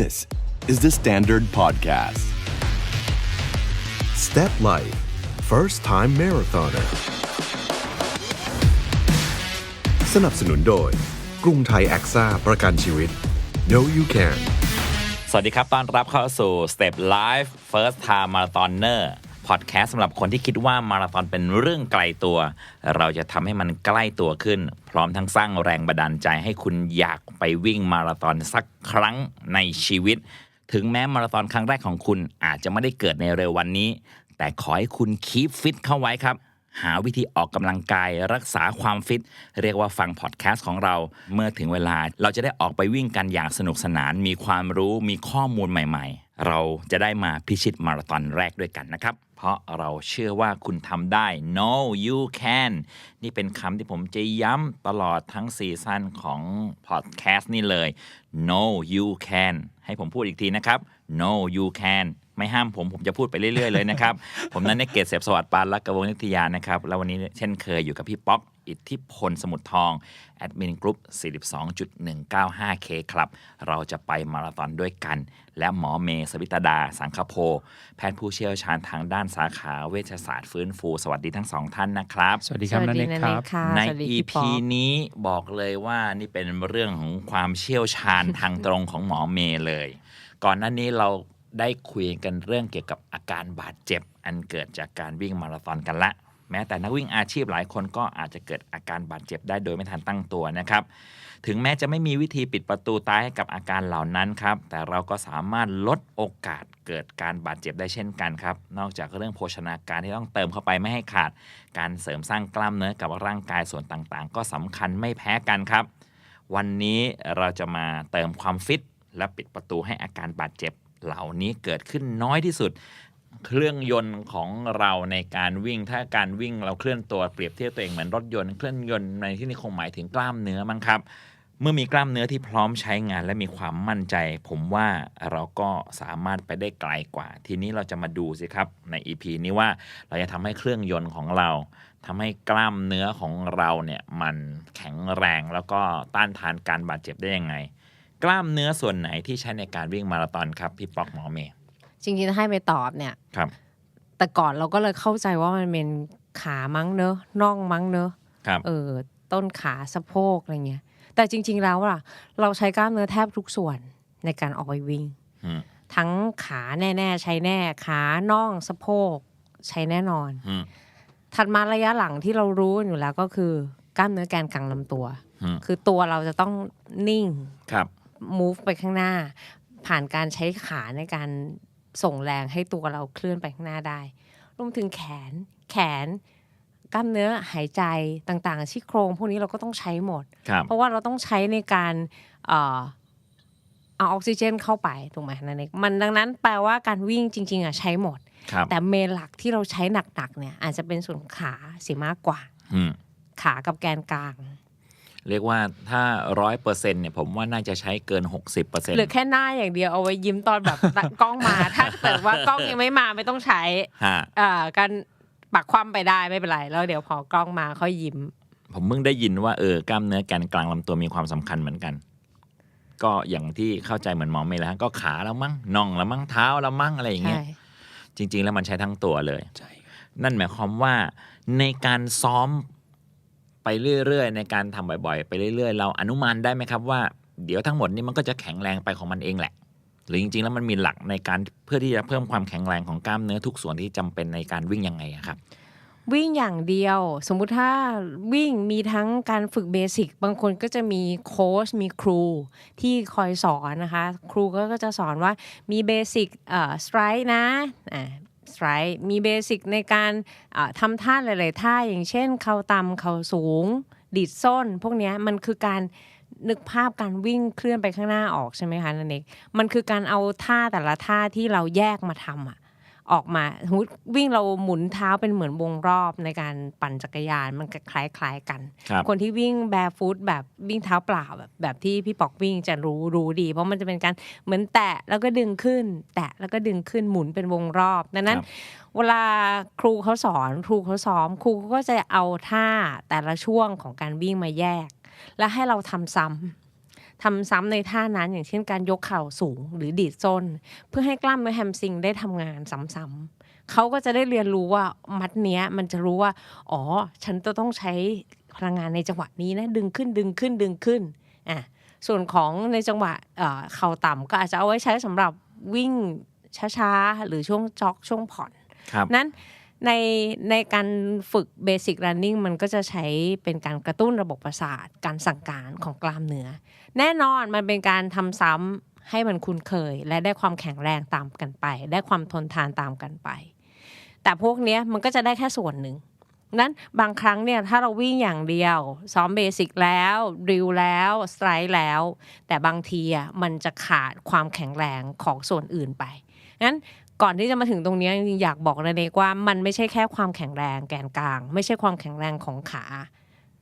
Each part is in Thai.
This is the Standard Podcast. Step Life First Time Marathoner สนับสนุนโดย กรุงไทยแอคซ่าประกันชีวิต No You Can สวัสดีครับ ต้อนรับเข้าสู่ Step Life First Time Marathoner อดแคสต์สำหรับคนที่คิดว่ามาราธอนเป็นเรื่องไกลตัว เราจะทำให้มันใกล้ตัวขึ้น พร้อมทั้งสร้างแรงบันดาลใจให้คุณอยากไปวิ่งมาราธอนสักครั้งในชีวิต ถึงแม้มาราธอนครั้งแรกของคุณอาจจะไม่ได้เกิดในเร็ววันนี้ แต่ขอให้คุณคีปฟิตเข้าไว้ครับหาวิธีออกกำลังกายรักษาความฟิต เรียกว่าฟังพอดแคสต์ของเรา เมื่อถึงเวลาเราจะได้ออกไปวิ่งกันอย่างสนุกสนาน มีความรู้มีข้อมูลใหม่ๆ เราจะได้มาพิชิตมาราธอนแรกด้วยกันนะครับ เพราะเราเชื่อว่าคุณทำได้ no you can นี่เป็นคำที่ผมจะย้ำตลอดทั้งซีซั่นของพอดแคสต์นี่เลย no you can ให้ผมพูดอีกทีนะครับ no you can ไม่ห้ามผม ผมจะพูดไปเรื่อย ๆ เลยนะครับ ผมนั้นในเกตเสพสวัสดิ์ปานรักกระวงนิตยานะครับ แล้ววันนี้เช่นเคยอยู่กับพี่ป๊อก อิทธิพลสมุทรทอง แอดมินกรุ๊ป 42.195K ครับ เราจะไปมาราธอนด้วยกัน และหมอเมย์สวิตดา สังคโพ แพทย์ผู้เชี่ยวชาญทางด้านสาขาเวชศาสตร์ฟื้นฟู สวัสดีทั้งสองท่านนะครับ สวัสดีครับสวันัสนดีเอกนันคเอรักบค่ะในสวัสดีพี่ EP ป๊อกนี้บอกเลยว่านี่เป็นเรื่องของความเชี่ยวชาญทางตรงของหมอเมย์เลย ก่อนหน้านี้เราได้คุยกันเรื่องเกี่ยวกับอาการบาดเจ็บ อันเกิดจากการวิ่งมาราธอนกันละ แม้แต่นักวิ่งอาชีพหลายคนก็อาจจะเกิดอาการบาดเจ็บได้โดยไม่ทันตั้งตัวนะครับ ถึงแม้จะไม่มีวิธีปิดประตูตายให้กับอาการเหล่านั้นครับ แต่เราก็สามารถลดโอกาสเกิดการบาดเจ็บได้เช่นกันครับ นอกจากเรื่องโภชนาการที่ต้องเติมเข้าไปไม่ให้ขาด การเสริมสร้างกล้ามเนื้อกับร่างกายส่วนต่างๆ ก็สำคัญไม่แพ้กันครับ วันนี้เราจะมาเติมความฟิตและปิดประตูให้อาการบาดเจ็บเหล่านี้เกิดขึ้นน้อยที่สุด เครื่องยนต์ของเราในการวิ่ง ถ้าการวิ่งเราเคลื่อนตัวเปรียบเทียบตัวเองเหมือนรถยนต์เคลื่อนยนต์ในที่นี้คงหมายถึงกล้ามเนื้อมั้งครับ เมื่อมีกล้ามเนื้อที่พร้อมใช้งานและมีความมั่นใจ ผมว่าเราก็สามารถไปได้ไกลกว่า ทีนี้เราจะมาดูสิครับใน EP นี้ว่าเราจะทำให้เครื่องยนต์ของเราทำให้กล้ามเนื้อของเราเนี่ยมันแข็งแรงแล้วก็ต้านทานการบาดเจ็บได้ยังไง กล้ามเนื้อส่วนไหนที่ใช้ในการวิ่งมาราธอนครับพี่ป๊อกหมอเมย์ จริงๆถ้าให้ไปตอบเนี่ยครับ แต่ก่อนเราก็เลยเข้าใจว่ามันเป็นขามั้งเนอะน่องมั้งเนอะครับเออ ต้นขาสะโพกอะไรเงี้ย แต่จริง ๆ แล้วอะเราใช้กล้ามเนื้อแทบทุกส่วนในการออกไปวิ่งอืมทั้งขาแน่ ๆ ใช้แน่ ขาน่องสะโพก ใช้แน่นอนอืมถัดมาระยะหลังที่เรารู้อยู่แล้วก็คือกล้ามเนื้อแกนกลางลำตัวอืมคือตัวเราจะต้องนิ่งครับ move ไปข้างหน้า ผ่านการใช้ขาในการ ส่งแรงให้ตัวเราเคลื่อนไปข้างหน้าได้ รวมถึงแขน แขน กล้ามเนื้อหายใจต่างๆที่โครงพวกนี้เราก็ต้องใช้หมดครับเพราะว่าเราต้องใช้ในการเอ่อเอาออกซิเจนเข้าไปถูกไหมนั่นเองมันดังนั้นแปลว่าการวิ่งจริง ๆอะใช้หมดครับแต่เมนหลักที่เราใช้หนักๆเนี่ยอาจจะเป็นส่วนขาเสียมากกว่าอืมขากับแกนกลาง เรียกว่าถ้าร้อยเปอร์เซ็นต์เนี่ยผมว่าน่าจะใช้เกิน 60เปอร์เซ็นต์หรือแค่หน้าอย่างเดียวเอาไว้ยิ้มตอนแบบ กล้องมา ถ้าเกิดว่ากล้องยังไม่มาไม่ต้องใช้ฮะอ่าการปักคว่ำไปได้ไม่เป็นไร แล้วเดี๋ยวพอกล้องมาค่อยยิ้ม ผมเพิ่งได้ยินว่าเออกล้ามเนื้อแกนกลางลำตัวมีความสำคัญเหมือนกัน ก็อย่างที่เข้าใจเหมือนหมอเมย์แล้วฮะก็ขาแล้วมั้งน่องแล้วมั้งเท้าแล้วมั้งอะไรอย่างเงี้ใช่ยจริง ๆ แล้วมันใช้ทั้งตัวเลยนั่นหมายความว่าในการซ้อม ไปเรื่อยๆ ในการทำบ่อยๆ ไปเรื่อยๆ เราอนุมานได้ไหมครับว่า เดี๋ยวทั้งหมดนี้มันก็จะแข็งแรงไปของมันเองแหละ หรือจริงๆ แล้วมันมีหลักในการเพื่อที่จะเพิ่มความแข็งแรงของกล้ามเนื้อทุกส่วนที่จำเป็นในการวิ่งยังไงครับ วิ่งอย่างเดียว สมมุติถ้าวิ่งมีทั้งการฝึกเบสิกบางคนก็จะมีโค้ชมีครูที่คอยสอนนะคะ ครูก็จะสอนว่ามีเบสิกเอ่อสไตร์นะอ่า ไตร์มีเบสิกในการทำท่าหลายๆท่าอย่างเช่น เข่าต่ำเข่าสูง ดีดส้น พวกนี้มันคือการนึกภาพการวิ่งเคลื่อนไปข้างหน้าออกใช่ไหมคะนันเอกมันคือการเอาท่าแต่ละท่าที่เราแยกมาทำอะ ออกมาสมมติวิ่งเราหมุนเท้าเป็นเหมือนวงรอบในการปั่นจักรยานมันก็คล้ายๆกันครับคนที่วิ่งแบร์ฟุตแบบวิ่งเท้าเปล่าแบบแบบที่พี่ปอกวิ่งจะรู้รู้ดี เพราะมันจะเป็นการเหมือนแตะแล้วก็ดึงขึ้น แตะแล้วก็ดึงขึ้นหมุนเป็นวงรอบดังนั้นครับเวลาครูเขาสอนครูเขาซ้อม ครูก็จะเอาท่าแต่ละช่วงของการวิ่งมาแยก และให้เราทำซ้ำ ทำซ้ำในท่านั้น อย่างเช่นการยกเข่าสูงหรือดีดส้น เพื่อให้กล้ามเนื้อแฮมสตริงได้ทำงานซ้ำๆเขาก็จะได้เรียนรู้ว่ามัดเนี้ยมันจะรู้ว่า อ๋อ ฉันจะต้องใช้พลังงานในจังหวะนี้นะดึงขึ้นดึงขึ้นดึงขึ้นอะส่วนของในจังหวะเอ่อเข่าต่ำก็อาจจะเอาไว้ใช้สำหรับวิ่งช้าๆ หรือช่วงจ็อกช่วงผ่อนครับนั้น ในในการฝึกเบสิ c รันนิ่งมันก็จะใช้เป็นการกระตุ้นระบบประสาท การสั่งการของกล้ามเนื้อ แน่นอนมันเป็นการทำซ้ำให้มันคุ้นเคย และได้ความแข็งแรงตามกันไป ได้ความทนทานตามกันไป แต่พวกนี้มันก็จะได้แค่ส่วนหนึ่งนั้นบางครั้งเนี่ยถ้าเราวิ่งอย่างเดียว ซ้อมเบสิกแล้วดริลแล้วสไตร์แล้ว แต่บางทีอะมันจะขาดความแข็งแรงของส่วนอื่นไป งั้น ก่อนที่จะมาถึงตรงเนี้ยจริงๆอยากบอกนะเนกว่ามันไม่ใช่แค่ความแข็งแรงแกนกลาง ไม่ใช่ความแข็งแรงของขา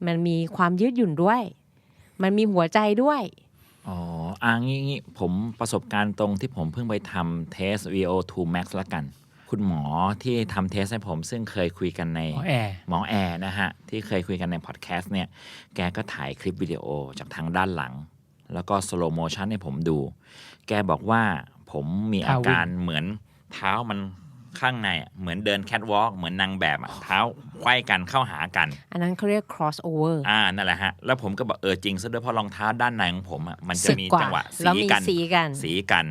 มันมีความยืดหยุ่นด้วย มันมีหัวใจด้วยอ๋ออ่างี้งี้ผมประสบการณ์ตรงที่ผมเพิ่งไปทำเทส VO2 max ละกัน คุณหมอที่ทำเทสให้ผมซึ่งเคยคุยกันในหมอแอร์หมอแอร์นะฮะ ที่เคยคุยกันในพอดแคสต์เนี่ย แกก็ถ่ายคลิปวิดีโอจากทางด้านหลัง แล้วก็สโลโมชันให้ผมดู แกบอกว่าผมมีอาการเหมือน เท้ามันข้างในอะเหมือนเดินแคทวอล์กเหมือนนางแบบอะเท้าไขว้กันเข้าหากัน อันนั้นเขาเรียก crossover อ่านั่นแหละฮะ แล้วผมก็บอกเออจริงซะด้วยเพราะรองเท้าด้านในของผมอะมันจะสึกมีกว่าจังหวะแล้วสีมีกันสีกันสีกัน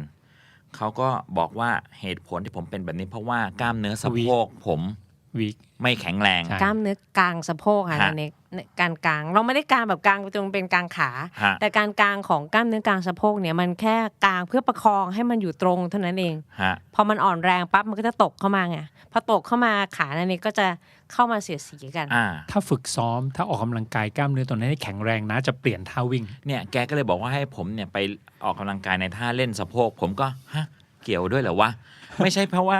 เขาก็บอกว่าเหตุผลที่ผมเป็นแบบนี้เพราะว่ากล้ามเนื้อสะโพกผม วีคไม่แข็งแรงใช่กล้ามเนื้อกลางสะโพกค่ะฮะในในการกลางเราไม่ได้กลางแบบกลางจนเป็นกลางขาฮะแต่การกลางของกล้ามเนื้อกลางสะโพกเนี่ยมันแค่กลางเพื่อประคองให้มันอยู่ตรงเท่านั้นเองฮะพอมันอ่อนแรงปั๊บมันก็จะตกเข้ามาไงพอตกเข้ามาขาอันนี้ก็จะเข้ามาเสียดสีกันอ่าถ้าฝึกซ้อมถ้าออกกำลังกายกล้ามเนื้อตัวนั้นให้แข็งแรงนะจะเปลี่ยนท่าวิ่งเนี่ยแกก็เลยบอกว่าให้ผมเนี่ยไปออกกำลังกายในท่าเล่นสะโพก ผมก็ฮะเกี่ยวด้วยเหรอวะไม่ใช่เพราะว่า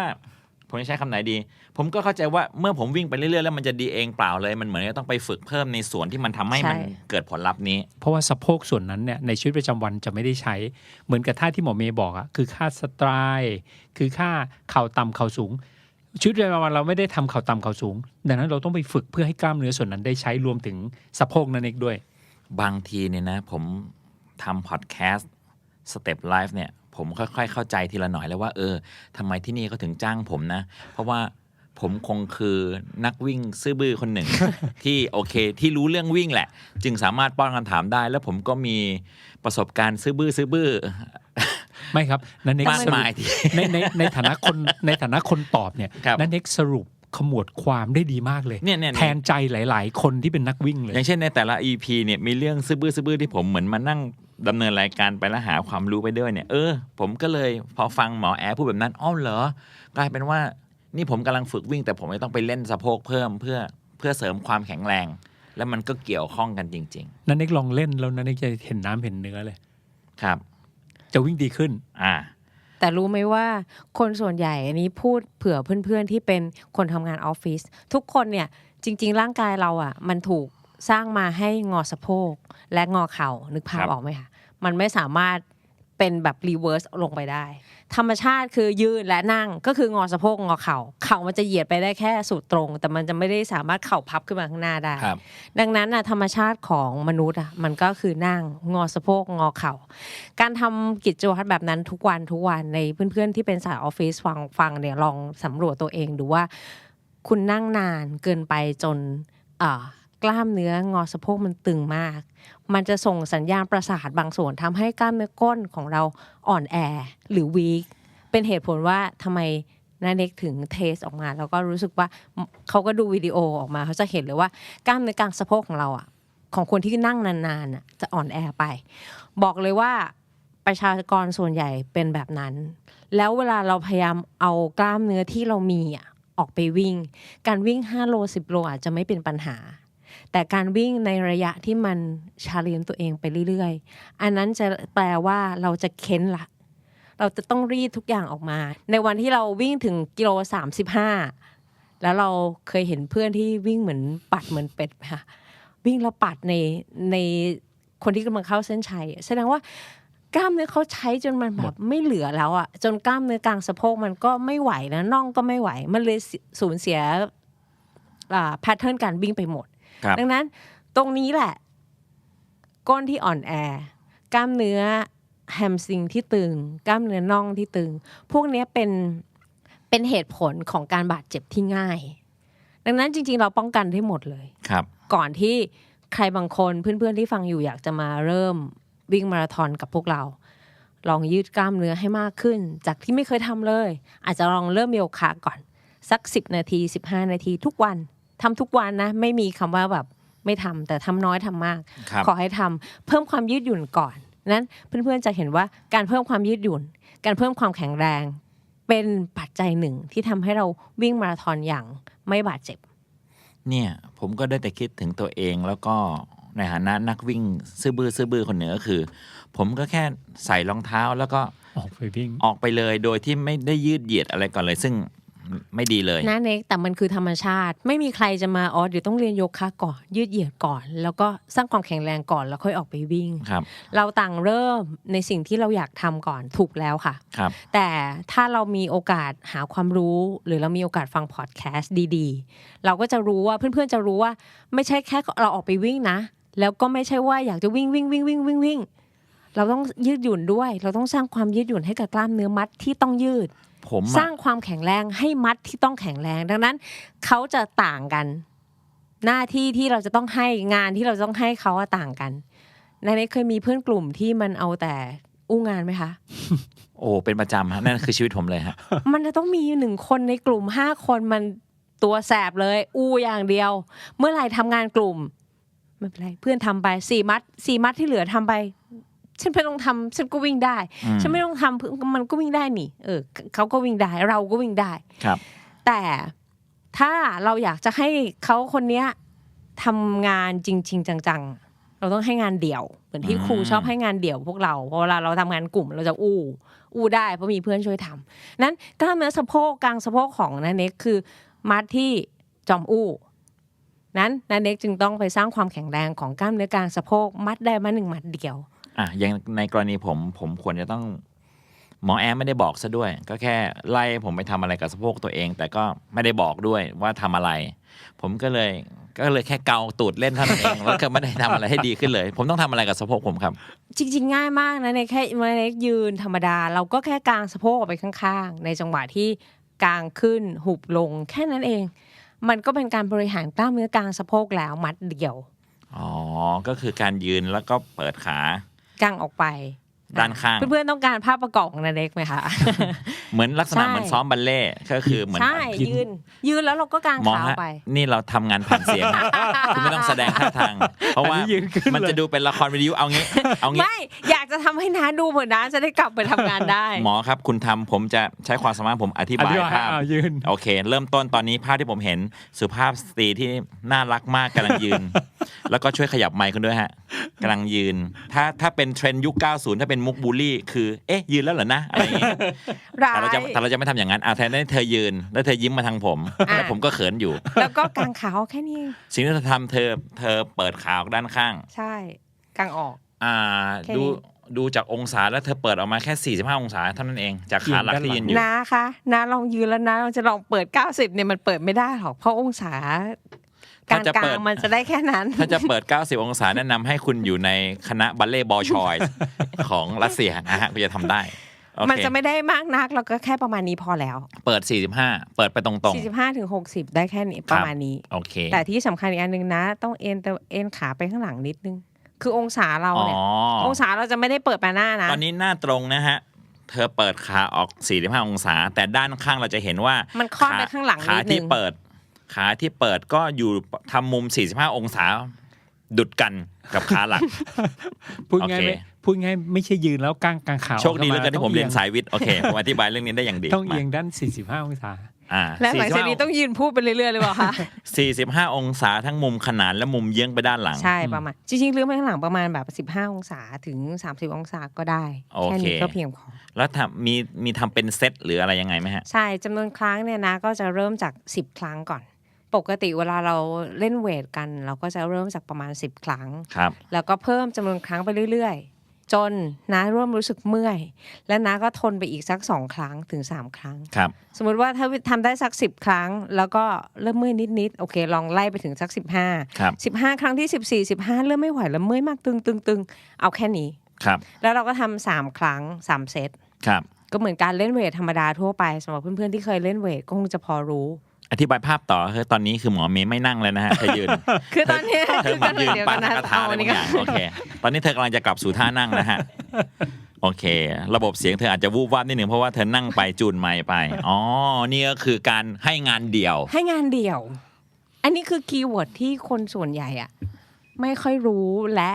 ผมจะใช้คำไหนดี ผมก็เข้าใจว่าเมื่อผมวิ่งไปเรื่อยๆ แล้วมันจะดีเองเปล่าเลย มันเหมือนจะต้องไปฝึกเพิ่มในส่วนที่มันทำให้มันใช่เกิดผลลัพธ์นี้ เพราะว่าสะโพกส่วนนั้นเนี่ยในชีวิตประจำวันจะไม่ได้ใช้เหมือนกับท่าที่หมอเมย์บอกอะคือค่าสไตรายคือค่าเข่าต่ำเข่าสูงชีวิตประจำวันเราไม่ได้ทำเข่าต่ำเข่าสูง ดังนั้นเราต้องไปฝึกเพื่อให้กล้ามเนื้อส่วนนั้นได้ใช้รวมถึงสะโพกนั่นเองด้วย บางทีเนี่ยนะ ผมทำพอดแคสต์สเต็ปไลฟ์เนี่ยผมค่อยๆ เข้าใจทีละหน่อยแล้วว่าเออทำไมที่นี่เขาถึงจ้างผมนะ เพราะว่า ผมคงคือนักวิ่งซื่อบื้อคนหนึ่ง ที่โอเคที่รู้เรื่องวิ่งแหละ จึงสามารถป้อนคำถามได้ แล้วผมก็มีประสบการณ์ซื่อบื้อซื่อบื้อไม่ครับนันเน็กมากสรุปมายที่ในในในฐานะคนในฐานะคนตอบเนี่ยครับนันเน็กสรุปขมวดความได้ดีมากเลยเนี่ยเนี่ยแทนใจหลาย ๆ คนที่เป็นนักวิ่งเลย อย่างเช่นในแต่ละ EP เนี่ยมีเรื่องซื่อบื้อซื่อบื้อที่ผมเหมือนมานั่งดำเนินรายการไปแล้วหาความรู้ไปด้วยเนี่ยเออผมก็เลยพอฟังหมอแอร์พูดแบบนั้นอ้าวเหรอกลายเป็นว่า นี่ผมกำลังฝึกวิ่ง แต่ผมไม่ต้องไปเล่นสะโพกเพิ่มเพื่อเพื่อเสริมความแข็งแรง แล้วมันก็เกี่ยวข้องกันจริงนันเน็กลองเล่นแล้วนันเน็กจะเห็นน้ำเห็นเนื้อเลยๆครับ จะวิ่งดีขึ้น อ่า แต่รู้ไหมว่าคนส่วนใหญ่อันนี้พูดเผื่อเพื่อนๆที่เป็นคนทำงานออฟฟิศทุกคนเนี่ยจริง ๆ ร่างกายเราอะ มันถูกสร้างมาให้งอสะโพกและงอเข่านึกภาคพรับออกไหมคะมันไม่สามารถ เป็นแบบรีเวิร์สลงไปได้ ธรรมชาติคือยืนและนั่งก็คืองอสะโพกงอเข่า เข่ามันจะเหยียดไปได้แค่สุดตรง แต่มันจะไม่ได้สามารถเข่าพับขึ้นมาข้างหน้าได้ครับดังนั้นน่ะธรรมชาติของมนุษย์อะมันก็คือนั่งงอสะโพกงอเข่า การทำกิจวัตรแบบนั้นทุกวันทุกวันในเพื่อนๆที่เป็นสายออฟฟิศฟังฟังเนี่ยลองสำรวจตัวเองดูว่า คุณนั่งนานเกินไปจนอ่า กล้ามเนื้องอสะโพกมันตึงมาก มันจะส่งสัญญาณประสาทบางส่วนทำให้กล้ามเนื้อก้นของเราอ่อนแอหรือวีคเป็นเหตุผลว่าทำไมนาเน็กถึงเทสออกมา แล้วก็รู้สึกว่าเขาก็ดูวิดีโอออกมา เขาจะเห็นเลยว่ากล้ามเนื้อกลางสะโพกของเราอะของคนที่นั่งนานๆน่ะจะอ่อนแอไป บอกเลยว่าประชากรส่วนใหญ่เป็นแบบนั้น แล้วเวลาเราพยายามเอากล้ามเนื้อที่เรามีอะออกไปวิ่ง การวิ่ง 5 โล 10 โลอาจจะไม่เป็นปัญหา แต่การวิ่งในระยะที่มันชาเลนตัวเองไปเรื่อยๆ อันนั้นจะแปลว่าเราจะเค้นละ เราจะต้องรีดทุกอย่างออกมา ในวันที่เราวิ่งถึงกิโลสามสิบห้าแล้วเราเคยเห็นเพื่อนที่วิ่งเหมือนปัดเหมือนเป็ดไหมคะวิ่งแล้วปัดในในคนที่กำลังเข้าเส้นชัยแสดงว่ากล้ามเนื้อเขาใช้จนมันแบบไม่เหลือแล้วอะจนกล้ามเนื้อกลางสะโพกมันก็ไม่ไหวนะน่องก็ไม่ไหว มันเลยสูญเสียอ่าแพทเทิร์นการวิ่งไปหมดครับ ดังนั้นตรงนี้แหละ ก้นที่อ่อนแอ กล้ามเนื้อแฮมสตริงที่ตึง กล้ามเนื้อน่องที่ตึง พวกเนี้ยเป็นเป็นเหตุผลของการบาดเจ็บที่ง่าย ดังนั้นจริง ๆ เราป้องกันได้หมดเลยครับ ก่อนที่ใครบางคนเพื่อนๆที่ฟังอยู่อยากจะมาเริ่มวิ่งมาราธอนกับพวกเรา ลองยืดกล้ามเนื้อให้มากขึ้น จากที่ไม่เคยทำเลย อาจจะลองเริ่มโยคะก่อนสัก 10 นาที 15 นาทีทุกวัน ทำทุกวันนะ ไม่มีคำว่าแบบไม่ทำแต่ทำน้อยทำมากครับขอให้ทำเพิ่มความยืดหยุ่นก่อนนั้นเพื่อนๆจะเห็นว่าการเพิ่มความยืดหยุ่น การเพิ่มความแข็งแรง เป็นปัจจัยหนึ่งที่ทำให้เราวิ่งมาราธอนอย่างไม่บาดเจ็บ เนี่ยผมก็ได้แต่คิดถึงตัวเองแล้วก็ในฐานะนักวิ่งซื่อบื้อซื่อบื้อคนหนึ่งก็คือ ผมก็แค่ใส่รองเท้าแล้วก็ออกไปวิ่งออกไปเลยโดยที่ไม่ได้ยืดเหยียดอะไรก่อนเลย ซึ่ง ไม่ดีเลยนะเน็กแต่มันคือธรรมชาติ ไม่มีใครจะมาอ๋อเดี๋ยวต้องเรียนโยคะก่อน ยืดเหยียดก่อน แล้วก็สร้างความแข็งแรงก่อนแล้วค่อยออกไปวิ่งครับเราต่างเริ่มในสิ่งที่เราอยากทำก่อนถูกแล้วค่ะครับแต่ถ้าเรามีโอกาสหาความรู้ หรือเรามีโอกาสฟังพอดแคสต์ดีๆ เราก็จะรู้ว่าเพื่อนๆจะรู้ว่า ไม่ใช่แค่เราออกไปวิ่งนะ แล้วก็ไม่ใช่ว่าอยากจะวิ่งวิ่งวิ่งวิ่งวิ่งวิ่ง เราต้องยืดหยุ่นด้วย เราต้องสร้างความยืดหยุ่นให้กับกล้ามเนื้อมัดที่ต้องยืด ผมสอะร้างความแข็งแรงให้มัดที่ต้องแข็งแรง ดังนั้นเขาจะต่างกัน หน้าที่ที่เราจะต้องให้งานที่เราจะต้องให้เขาอะต่างกันในนี้เคยมีเพื่อนกลุ่มที่มันเอาแต่อู้งานไหมคะโอ้เป็นประจำฮะนั่นคือชีวิตผมเลยฮะมันจะต้องมีหนึ่งคนในกลุ่มห้าคนมันตัวแสบเลย อู้อย่างเดียว เมื่อไหร่ทำงานกลุ่มไม่เป็นไรเพื่อนทำไปสี่มัดสี่มัดที่เหลือทำไป ฉันไม่ต้องทำฉันก็วิ่งได้อืมฉันไม่ต้องทำเพื่อนมันก็วิ่งได้นี่เออเขาก็วิ่งได้เราก็วิ่งได้ครับ แต่ถ้าเราอยากจะให้เขาคนเนี้ยทำงานจริง ๆ จัง ๆ เราต้องให้งานเดี่ยว เหมือนที่ครูอืมชอบให้งานเดี่ยวพวกเราเพราะเวลาเราทำงานกลุ่มเราจะอู้อู้ได้เพราะมีเพื่อนช่วยทำนั้นกล้ามเนื้อสะโพกกลางสะโพกของนันเน็กคือมัดที่จอมอู้นั้นนันเน็กจึงต้องไปสร้างความแข็งแรงของกล้ามเนื้อกลางสะโพกมัดได้มาหนึ่งมัดเดียว อะอย่างในกรณีผมผมควรจะต้องหมอแอมไม่ได้บอกซะด้วย ก็แค่ไล่ผมไปทำอะไรกับสะโพกตัวเอง แต่ก็ไม่ได้บอกด้วยว่าทำอะไร ผมก็เลยก็เลยแค่เกาตูดเล่นเท่านั้นเองแล้วก็ไม่ได้ทำอะไรให้ดีขึ้นเลย ผมต้องทำอะไรกับสะโพกผมครับ จริง ๆ ง่ายมากนะในแค่ในเล็กยืนธรรมดา เราก็แค่กางสะโพกออกไปข้างๆ ในจังหวะที่กางขึ้นหุบลง แค่นั้นเอง มันก็เป็นการบริหารกล้ามเนื้อกลางสะโพกแล้วมัดเดี่ยวอ๋อก็คือการยืนแล้วก็เปิดขา กางออกไป ด้านข้าง เพื่อนๆต้องการภาพประกอบของนาเล็กไหมคะ เหมือนลักษณะใช่เหมือนซ้อมบัลเล่ต์ก็คือเหมือนใช่ยืน ยืนแล้วเราก็กางหมอขาฮะไป นี่เราทำงานผ่านเสียงนะคุณไม่ต้องแสดงท่าทาง เพราะว่าอันนี้ยืนขึ้นมันเลยจะดูเป็นละครวิดีโอเอางี้เอางี้ไม่อยากจะทำให้น้าดูเหมือนน้าจะได้กลับไปทำงานได้ หมอครับคุณทำผมจะใช้ความสามารถผมอธิบายภาพอะยืนโอเค เริ่มต้นตอนนี้ภาพที่ผมเห็นสุภาพสตรีที่น่ารักมากกำลังยืน แล้วก็ช่วยขยับไมค์คุณด้วยฮะกำลังยืน ถ้าถ้าเป็นเทรนด์ยุค 90 ถ้าเป็นมุกบูลลี่ คือ เอ๊ะ ยืนแล้วเหรอนะอะไรอย่างงี้ร้าแต่เราจะยแต่เราจะไม่ทำอย่างนั้นอะแทนที่เธอยืน แล้วเธอยิ้มมาทางผมอะ แล้วผมก็เขินอยู่ แล้วก็กางขาแค่นี้เองสิ่งที่เธอทำเธอเธอเปิดขาออกด้านข้าง ใช่กางออก อ่าแค่นี้ ดูดูจากองศาแล้วเธอเปิดออกมาแค่ 45 องศาเท่านั้นเองจากขาหลักที่ยืนอยู่น้าคะน้าลองยืนแล้วนะลองจะลองเปิด 90เนี่ยมันเปิดไม่ได้หรอกเพราะองศา การถ้าจะกลาเปิดงมันจะได้แค่นั้น ถ้าจะเปิด 90 องศาแนะนำให้คุณอยู่ในคณะบัลเล่บอลชอยส์ของรัสเซียนะฮะคุณจะทำได้โอเคมันจะไม่ได้มากนักเราก็แค่ประมาณนี้พอแล้ว เปิด 45 เปิดไปตรง45ถึง60 ได้แค่นี้ประมาณนี้ๆโอเคแต่ที่สำคัญอีกอันหนึ่งนะ ต้องเอ็นตัวเอ็นขาไปข้างหลังนิดนึง คือองศาเราอ๋อเนี่ยองศาเราจะไม่ได้เปิดมาหน้านะ ตอนนี้หน้าตรงนะฮะ เธอเปิดขาออก 45 องศา แต่ด้านข้างเราจะเห็นว่า มันค่อนไปข้างหลังขานิดนึที่งเปิด ขาที่เปิดก็อยู่ทำมุม 45 องศา ดุดกันกับขาหลัก พูดง่ายโอเคไม่พูดง่ายไม่ใช่ยืนแล้วกางกางขาโชคดีเหลือเกินที่ผมเรียนต้สายวิทย์โอเคผมอธิบายเรื่องนี้ได้อย่างดีต้องเอียงด้าน 45 องศาอ่าและหลังจากนี้45ต้องยืนพูดไปเรื่อยๆเลยเปล่าคะ45 องศาทั้งมุมขนานและมุมเยื้องไปด้านหลัง ใช่ประมาณ จริงๆเลื่อนไปข้างหลังประมาณแบบ 15 องศาถึง 30 องศาก็ได้โอแค่เคนี้ก็เพียงพอ แล้วทำมีมีทำเป็นเซตหรืออะไรยังไงไหมฮะ ใช่จำนวนครั้งเนี่ยนะก็จะเริ่มจาก 10 ครั้งก่อน ปกติเวลาเราเล่นเวทกัน เราก็จะเริ่มจากประมาณ 10 ครั้ง ครับ แล้วก็เพิ่มจำนวนครั้งไปเรื่อยๆ จนน้าเริ่มรู้สึกเมื่อย และน้าก็ทนไปอีกสัก2ครั้งถึง 3 ครั้ง ครับ สมมุติว่าถ้าทำได้สัก 10 ครั้ง แล้วก็เริ่มเมื่อยนิดๆโอเค ลองไล่ไปถึงสัก 15 ครับ 15 ครั้งที่ 14 15 เริ่มไม่ไหวแล้วเมื่อยมากตึงตึงตึงเอาแค่นี้ ครับ แล้วเราก็ทำสามครั้งสามเซต ครับ ก็เหมือนการเล่นเวทธรรมดาทั่วไปสำหรับเพื่อนๆที่เคยเล่นเวทก็คงจะพอรู้ อธิบายภาพต่อคือตอนนี้คือหมอเมย์ไม่นั่งเลยนะฮะเธอยืนคือตอนเนี้ยเธอเหมือนยืนเดียวปากันฐนะกถาอะไรเอันบานี้งก็อย่างโอเค ตอนนี้เธอกำลังจะกลับสู่ท่านั่งนะฮะโอเค ระบบเสียงเธออาจจะวูบวาบนิดหนึ่งเพราะว่าเธอนั่งไปจูนไมค์ไปอ๋อนี่ก็คือการให้งานเดี่ยว ให้งานเดี่ยว อันนี้คือคีย์เวิร์ดที่คนส่วนใหญ่อะไม่ค่อยรู้และ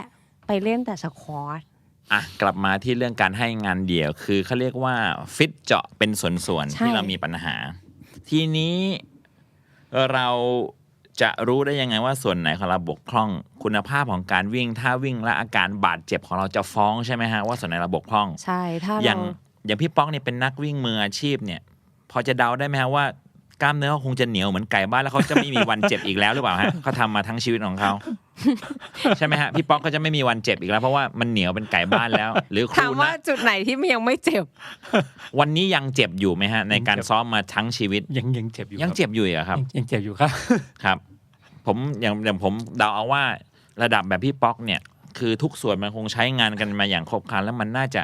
ไปเล่นแต่สควอตอะกลับมาที่เรื่องการให้งานเดี่ยวคือเขาเรียกว่าฟิตเจาะเป็นส่วนๆที่เรามีปัญหา ทีนี้ เราจะรู้ได้ยังไงว่าส่วนไหนของเราบกพร่อง คุณภาพของการวิ่งถ้าวิ่งและอาการบาดเจ็บของเราจะฟ้องใช่ไหมฮะว่าส่วนไหนเราบกพร่อง ใช่ถ้าอเราย่างอย่างพี่ป๊อกเนี่ยเป็นนักวิ่งมืออาชีพเนี่ย พอจะเดาได้ไหมฮะว่า กล้ามเนื้อเขาคงจะเหนียวเหมือนไก่บ้านแล้วเขาจะไม่มีวันเจ็บอีกแล้วหรือเปล่าฮะเขาทำมาทั้งชีวิตของเขาใช่ไหมฮะพี่ป๊อกก็จะไม่มีวันเจ็บอีกแล้ว เพราะว่ามันเหนียวเป็นไก่บ้านแล้ว หรือคถารูมว่านะจุดไหนที่มันยังไม่เจ็บ วันนี้ยังเจ็บอยู่ไหมฮะ ในการซ้อมมาทั้งชีวิตยังยังเจ็บอยู่ยังครับเจ็บอยู่อีกเหรอครับยังยังเจ็บอยู่ครับครับ ผมอย่างอย่างผมเดาเอาว่าระดับแบบพี่ป๊อกเนี่ย คือทุกส่วนมันคงใช้งานกันมาอย่างครบครันแล้วมันน่าจะ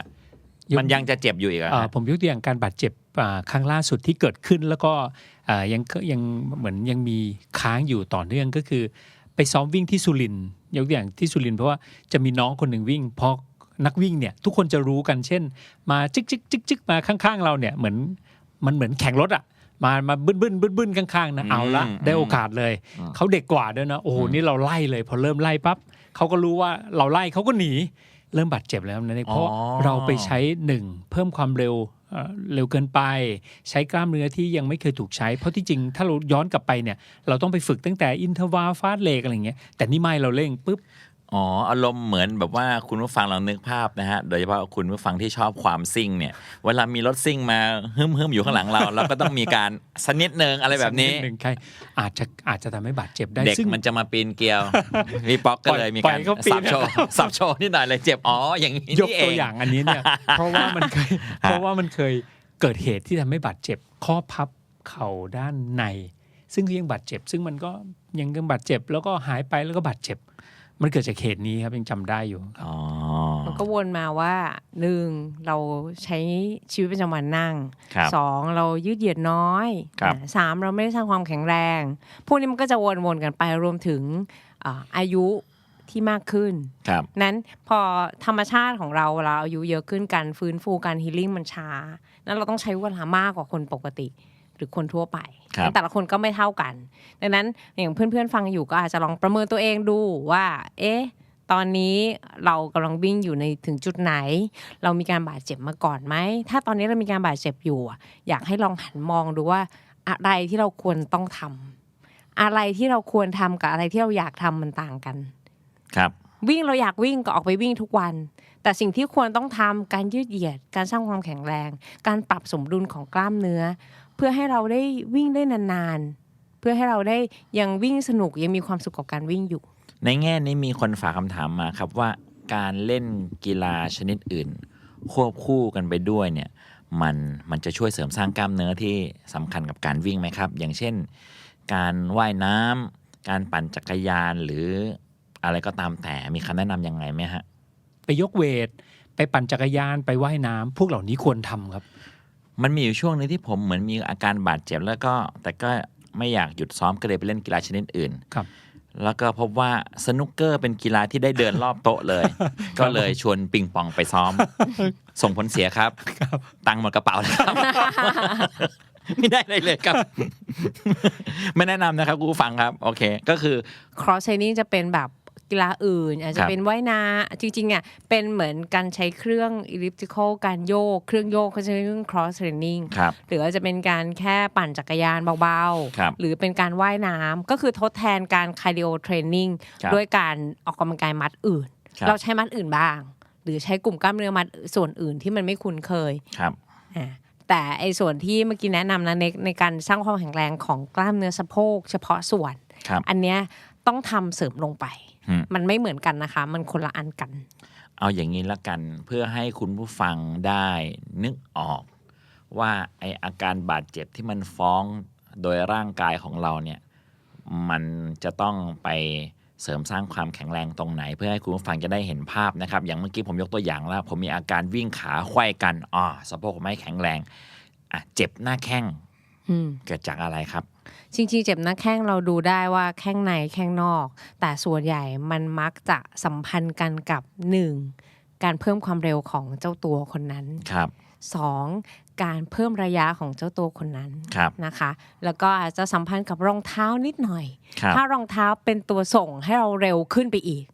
ยกมันยังจะเจ็บอยู่อีกเหรออ่าฮะผมยกตัวอย่างการบาดเจ็บอ่า ครั้งล่าสุดที่เกิดขึ้นแล้วก็อ่ายังยังเหมือนยังมีค้างอยู่ต่อเนื่องก็คือ ไปซ้อมวิ่งที่สุรินทร์ยกตัวอย่างที่สุรินทร์เพราะว่าจะมีน้องคนหนึ่งวิ่งพอนักวิ่งเนี่ยทุกคนจะรู้กันเช่น มาจิกจิกจิกจิกมาข้างๆ เราเนี่ยเหมือนมันเหมือนแข่งรถอะมามาบึ้นบึ้นบึ้นบึ้นข้างๆนะเอาละได้โอกาสเลย เขาเด็กกว่าด้วยนะโอ้โหนี่เราไล่เลย พอเริ่มไล่ปั๊บเขาก็รู้ว่าเราไล่เขาก็หนีเริ่มบาดเจ็บแล้วนะเนี่ยเพราะอ๋อเราไปใช้หนึ่งเพิ่มความเร็ว เร็วเกินไป ใช้กล้ามเนื้อที่ยังไม่เคยถูกใช้ เพราะที่จริงถ้าเราย้อนกลับไปเนี่ยเราต้องไปฝึกตั้งแต่อินเทอร์วาฟาสเลกอะไรเงี้ยแต่นี่ไม่เราเร่งปุ๊บ อ๋ออารมณ์เหมือนแบบว่าคุณผู้ฟังลองนึกภาพนะฮะโดยเฉพาะคุณผู้ฟังที่ชอบความซิ่งเนี่ยเวลามีรถซิ่งมาฮึมฮึมๆอยู่ข้างหลังเราเราก็ต้องมีการสกนิดนึงอะไรแบบนี้สักดหนึ่งใครอาจจะอาจจะทำให้บาดเจ็บได้เด็กซึ่งมันจะมาปีนเกลียวพี่ป๊อกก็เลยมีปล่กาอรยเขาปีนสับโชว์สับโชว์นิดหน่อยเลยเจ็บอ๋ออย่างนี้ยกนี่เอตัวงอย่างอันนี้เนี่ยเพราะว่ามันเคยเพราะว่ามันเคยเกิดเหตุที่ทำให้บาดเจ็บข้อพับเข่าด้านใน ซึ่งก็ยังบาดเจ็บ ซึ่งมันก็ยังยังบาดเจ็บ แล้วก็หายไปแล้วก็บาดเจ็บ มันเกิดจากเหตุนี้ครับยังจำได้อยู่อ๋อมันก็วนมาว่าหนึ่งเราใช้ชีวิตประจำวันนั่งครับสองเรายืดเหยียดน้อยครับอ่าสามเราไม่ได้สร้างความแข็งแรง พวกนี้มันก็จะวนๆกันไปรวมถึงอ่าอายุที่มากขึ้นครับนั้นพอธรรมชาติของเราเวลาอายุเยอะขึ้นการฟื้นฟูการฮีลิ่งมันช้า นั้นเราต้องใช้เวลามากกว่าคนปกติ หรือคนทั่วไปครับแต่ละคนก็ไม่เท่ากัน ดังนั้นอย่างเพื่อนๆฟังอยู่ก็อาจจะลองประเมินตัวเองดูว่า เอ๊ะตอนนี้เรากำลังวิ่งอยู่ในถึงจุดไหน เรามีการบาดเจ็บมาก่อนไหม ถ้าตอนนี้เรามีการบาดเจ็บอยู่อะอยากให้ลองหันมองดูว่าอะไรที่เราควรต้องทำอะไรที่เราควรทำกับอะไรที่เราอยากทำมันต่างกัน ครับ วิ่งเราอยากวิ่งก็ออกไปวิ่งทุกวัน แต่สิ่งที่ควรต้องทำการยืดเหยียด การสร้างความแข็งแรง การปรับสมดุลของกล้ามเนื้อเพื่อให้เราได้วิ่งได้นานๆ เพื่อให้เราได้ยังวิ่งสนุกยังมีความสุขกับการวิ่งอยู่ ในแง่นี้มีคนฝากคำถามมาครับว่าการเล่นกีฬาชนิดอื่น ควบคู่กันไปด้วยเนี่ยมันมันจะช่วยเสริมสร้างกล้ามเนื้อที่สำคัญกับการวิ่งไหมครับ อย่างเช่น การว่ายน้ำการปั่นจักรยานหรืออะไรก็ตามแต่มีคำแนะนำยังไงไหมฮะ ไปยกเวท ไปปั่นจักรยานไปว่ายน้ำพวกเหล่านี้ควรทำครับ มันมีอยู่ช่วงหนึงที่ผมเหมือนมีอาการบาดเจ็บ แล้วก็แต่ก็ไม่อยากหยุดซ้อมก็เลยไปเล่นกีฬาชนิดอื่นครับ แล้วก็พบว่าสนุกเกอร์เป็นกีฬาที่ได้เดินรอบโต๊ะเลย ก็เลยชวนปิงปองไปซ้อม ส่งผลเสียครับ ตังค์หมดกระเป๋าเลยครับไม่ได้เลยเลยครับ ไม่แนะนำนะครับคุณผู้ฟังครับ โอเค ก็คือ cross training จะเป็นแบบ กีฬาอื่น อาจคจะรับเป็นว่ายน้ำจริงๆอะเป็นเหมือนการใช้เครื่อง elliptical การโยก เครื่องโยกเขาจะเรียกเครื่อง cross training ครับหรืออาจจะเป็นการแค่ปั่นจักรยานเบาครับๆหรือเป็นการว่ายน้ำก็คือทดแทนการ cardio training ครับด้วยการออกกำลังกายมัดอื่นครับเราใช้มัดอื่นบ้าง หรือใช้กลุ่มกล้ามเนื้อมัดส่วนอื่นที่มันไม่คุ้นเคยครับอ่าแต่ไอ้ส่วนที่เมื่อกี้แนะนำนะในในการสร้างความแข็งแรงของกล้ามเนื้อสะโพก เฉพาะส่วนครับอันเนี้ยต้องทำเสริมลงไปอื มมันไม่เหมือนกันนะคะ มันคนละอันกัน เอาอย่างนี้ละกันเพื่อให้คุณผู้ฟังได้นึกออก ว่าไออาการบาดเจ็บที่มันฟ้องโดยร่างกายของเราเนี่ย มันจะต้องไปเสริมสร้างความแข็งแรงตรงไหน เพื่อให้คุณผู้ฟังจะได้เห็นภาพนะครับ อย่างเมื่อกี้ผมยกตัวอย่างแล้ว ผมมีอาการวิ่งขาไขว้กันอ่าสะโพกผมไม่แข็งแรงอะเจ็บหน้าแข้งอืมเกิดจากอะไรครับ จริงๆ เจ็บหน้าแข้งเราดูได้ว่าแข้งในแข้งนอก แต่ส่วนใหญ่มันมักจะสัมพันธ์กันกับหนึ่งการเพิ่มความเร็วของเจ้าตัวคนนั้นครับสองการเพิ่มระยะของเจ้าตัวคนนั้นครับนะคะ แล้วก็อาจจะสัมพันธ์กับรองเท้านิดหน่อยครับถ้ารองเท้าเป็นตัวส่งให้เราเร็วขึ้นไปอีก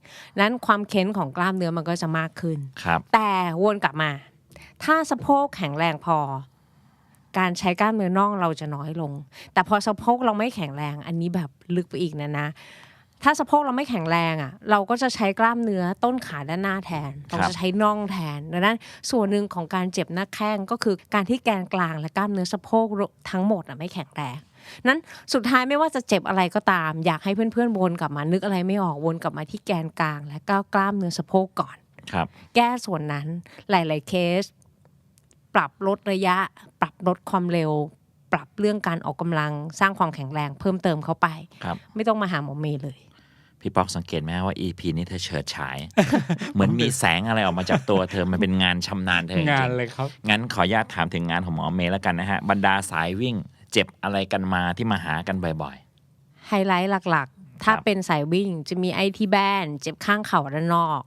นั้นความเค้นของกล้ามเนื้อมันก็จะมากขึ้นครับแต่วนกลับมา ถ้าสะโพกแข็งแรงพอ การใช้กล้ามเนื้อน่องเราจะน้อยลง แต่พอสะโพกเราไม่แข็งแรง อันนี้แบบลึกไปอีกนะนะ ถ้าสะโพกเราไม่แข็งแรงอะ เราก็จะใช้กล้ามเนื้อต้นขาด้านหน้าแทน เราจะใช้น่องแทน ดังนั้นส่วนหนึ่งของการเจ็บหน้าแข้งก็คือการที่แกนกลางและกล้ามเนื้อสะโพกทั้งหมดอะไม่แข็งแรงนั้นสุดท้ายไม่ว่าจะเจ็บอะไรก็ตาม อยากให้เพื่อนๆวนกลับมานึกอะไรไม่ออกวนกลับมาที่แกนกลาง และก็กล้ามเนื้อสะโพกก่อนครับ แก้ส่วนนั้นหลาย ๆ เคส ปรับลดระยะ ปรับลดความเร็ว ปรับเรื่องการออกกำลังสร้างความแข็งแรงเพิ่มเติมเข้าไปครับไม่ต้องมาหาหมอเมย์เลย พี่ป๊อกสังเกตไหมว่า EP นี้เธอเฉิดฉาย เหมือนมีแสงอะไรออกมาจากตัวเธอมันเป็นงานชำนาญเธอจริๆงานเลยครับงั้นขออนุญาตถามถึงงานของหมอเมย์แล้วกันนะฮะบรรดาสายวิ่ง เจ็บอะไรกันมาที่มาหากันบ่อยไฮไลท์หลักๆ ถ้าครับเป็นสายวิ่งจะมีไอทีแบนเจ็บข้างเข่าด้านนอก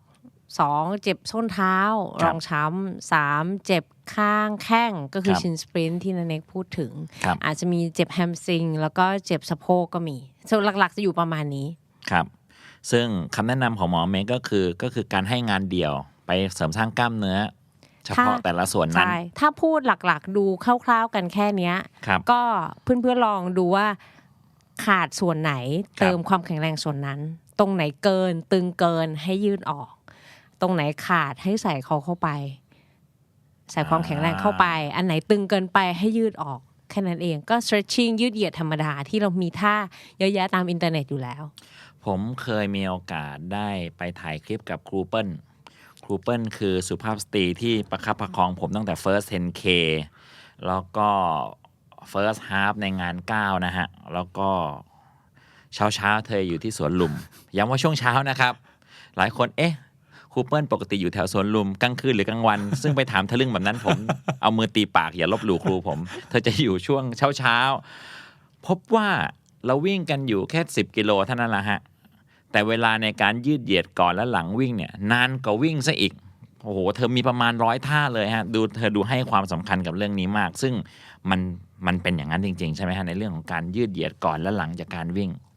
สองเจ็บส้นเท้ารองช้ำสามเจ็บ ข้างแข้งก็คือครับชินสปรินที่นันเน็กพูดถึง ครับ อาจจะมีเจ็บแฮมสตริง แล้วก็เจ็บสะโพกก็มีส่วนหลักๆจะอยู่ประมาณนี้ๆครับ ซึ่งคำแนะนำของหมอเมย์ก็คือก็คือการให้งานเดี่ยวไปเสริมสร้างกล้ามเนื้อ เฉพาะถ้าแต่ละส่วนนั้นใช่ถ้าพูดหลักๆ ดูคร่าวๆกันแค่เนี้ย ครับ ก็เพื่อนๆลองดูว่าขาดส่วนไหนครับ เติมความแข็งแรงส่วนนั้น ตรงไหนเกินตึงเกินให้ยืดออก ตรงไหนขาดให้ใส่เขาเข้าไป ใส่ความแข็งแรงเข้าไป อันไหนตึงเกินไปให้ยืดออกแค่นั้นเองก็ stretching ยืดเหยียดธรรมดาที่เรามีท่าเยอะแยะตามอินเทอร์เน็ตอยู่แล้ว ผมเคยมีโอกาสได้ไปถ่ายคลิปกับครูเปิลครูเปิลคือสุภาพสตรีที่ประคับประคองผมตั้งแต่ first 10k แล้วก็ first half ในงาน 9 นะฮะ แล้วก็เช้าเช้าๆเธออยู่ที่สวนลุมย้ำว่าช่วงเช้านะครับ หลายคนเอ๊ะ ครูเปิลปกติอยู่แถวสวนลุมกลางคืนหรือกลางวัน ซึ่งไปถามทะลึ่งแบบนั้นผม เอามือตีปากอย่าลบหลู่ครูผม เธอจะอยู่ช่วงเช้าเช้าๆพบว่าเราวิ่งกันอยู่แค่ 10 กิโลเท่านั้นแหละฮะ แต่เวลาในการยืดเหยียดก่อนและหลังวิ่งเนี่ย นานกว่าวิ่งซะอีกโอ้โห เธอมีประมาณร้อยท่าเลยฮะ ดูเธอดูให้ความสำคัญกับเรื่องนี้มาก ซึ่งมันมันเป็นอย่างนั้นจริง ๆ ใช่ไหมฮะ ในเรื่องของการยืดเหยียดก่อนและหลังจากการวิ่งเอ่อ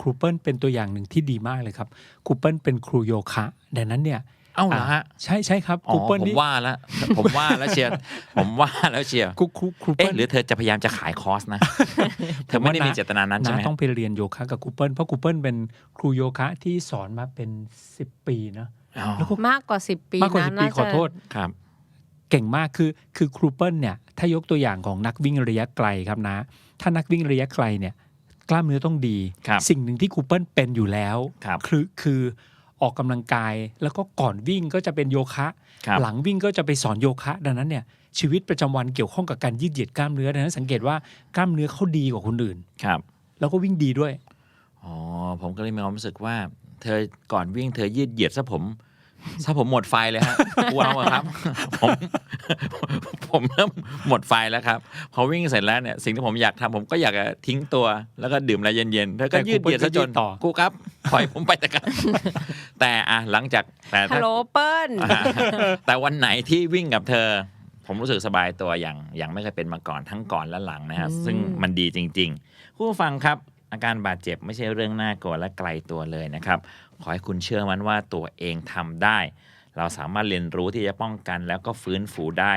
ครูเปิลเป็นตัวอย่างหนึ่งที่ดีมากเลยครับครูเปิลเป็นครูโยคะดังนั้นเนี่ยเอ้าเหรอฮะใช่ใช่ครับอ๋ครูอเปิลผมนี่ว่าแล้วผมว่าแล้วเชียร์ผมว่าแล้วเชียร์ครูครูครูเปิเอ๊ะลหรือเธอจะพยายามจะขายคอร์สนะเธอไม่ได้มีเจตนานั้นใช่ไหมน้าต้องไปเรียนโยคะกับครูเปิลเพราะครูเปิลเป็นครูโยคะที่สอนมาเป็น10ปีนะอ๋อแล้วก็มากกว่า10ปีมากกว่านะสิบปีน่าขอจะโทษครับเก่งมากคือคือครูเปิลเนี่ยถ้ายกตัวอย่างของนักวิ่งระยะไกลครับนะ ถ้านักวิ่งระยะไกลเนี่ย กล้ามเนื้อต้องดี ครับสิ่งหนึ่งที่ครูเปิลเป็นอยู่แล้วครับคือคือออกกำลังกายแล้วก็ก่อนวิ่งก็จะเป็นโยคะ ครับ หลังวิ่งก็จะไปสอนโยคะ ดังนั้นเนี่ยชีวิตประจำวันเกี่ยวข้องกับการยืดเหยียดกล้ามเนื้อดังนั้นสังเกตว่ากล้ามเนื้อเขาดีกว่าคนอื่น ครับ แล้วก็วิ่งดีด้วย อ๋อ ผมก็เลยมีความรู้สึกว่า เธอก่อนวิ่งเธอยืดเหยียดซะผม ซะผมหมดไฟเลยฮะกลัวเอาอะครับ ผมผมเริ่มหมดไฟแล้วครับ พอวิ่งเสร็จแล้วเนี่ยสิ่งที่ผมอยากทำผมก็อยากจะทิ้งตัว แล้วก็ดื่มอะไรเย็นๆเธอก็แต่ยืดเหยียดซะจนกูก็ยืดต่อกูครับปล่อยผมไปแต่กันแต่อะหลังจากแต่ฮัถ้าลโหลเปิ้ลอ่าแต่วันไหนที่วิ่งกับเธอ ผมรู้สึกสบายตัวอย่างอย่างไม่เคยเป็นมาก่อนทั้งก่อนและหลังนะฮะอืมซึ่งมันดีจริง ๆ ผู้ฟังครับ อาการบาดเจ็บไม่ใช่เรื่องน่ากลัวและไกลตัวเลยนะครับ ขอให้คุณเชื่อมันว่าตัวเองทำได้ เราสามารถเรียนรู้ที่จะป้องกันแล้วก็ฟื้นฟูได้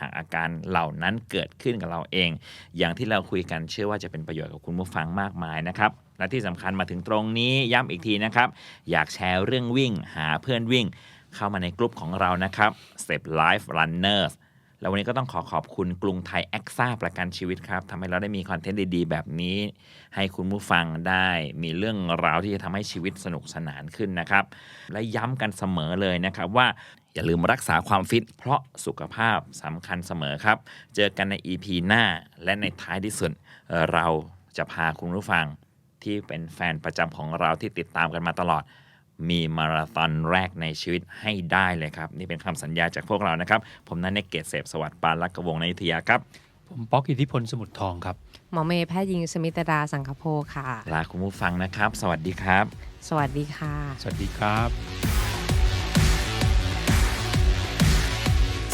หากอาการเหล่านั้นเกิดขึ้นกับเราเอง อย่างที่เราคุยกันเชื่อว่าจะเป็นประโยชน์กับคุณผู้ฟังมากมายนะครับ และที่สำคัญมาถึงตรงนี้ย้ำอีกทีนะครับ อยากแชร์เรื่องวิ่ง หาเพื่อนวิ่ง เข้ามาในกลุ่มของเรานะครับ Step Life Runners แล้ววันนี้ก็ต้องขอขอบคุณกรุงไทยแอคซ่าประกันชีวิตครับทำให้เราได้มีคอนเทนต์ดีๆ แบบนี้ ให้คุณผู้ฟังได้มีเรื่องราวที่จะทำให้ชีวิตสนุกสนานขึ้นนะครับ และย้ำกันเสมอเลยนะครับว่าอย่าลืมรักษาความฟิต เพราะสุขภาพสำคัญเสมอครับ เจอกันใน EP หน้าและในท้ายที่สุดเอ่อเราจะพาคุณผู้ฟังที่เป็นแฟนประจำของเราที่ติดตามกันมาตลอด มีมาราธอนแรกในชีวิตให้ได้เลยครับ นี่เป็นคำสัญญาจากพวกเรานะครับ ผมนันเนกเกตเสพสวัสดิ์ปานลักกวงในอยุธยาครับ ผมป๊อกอิทธิพลสมุทรทองครับ หมอเมย์แพทย์หญิงสมิตดาสังคโพค่ะ ลาคุณผู้ฟังนะครับ สวัสดีครับ สวัสดีค่ะ สวัสดีครับ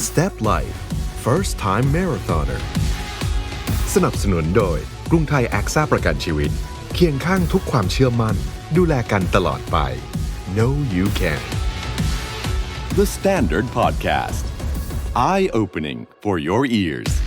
Step Life First Time Marathoner สนับสนุนโดยกรุงไทยแอคซ่าประกันชีวิต เคียงข้างทุกความเชื่อมั่น ดูแลกันตลอดไป Know you can The Standard Podcast. Eye opening for your ears.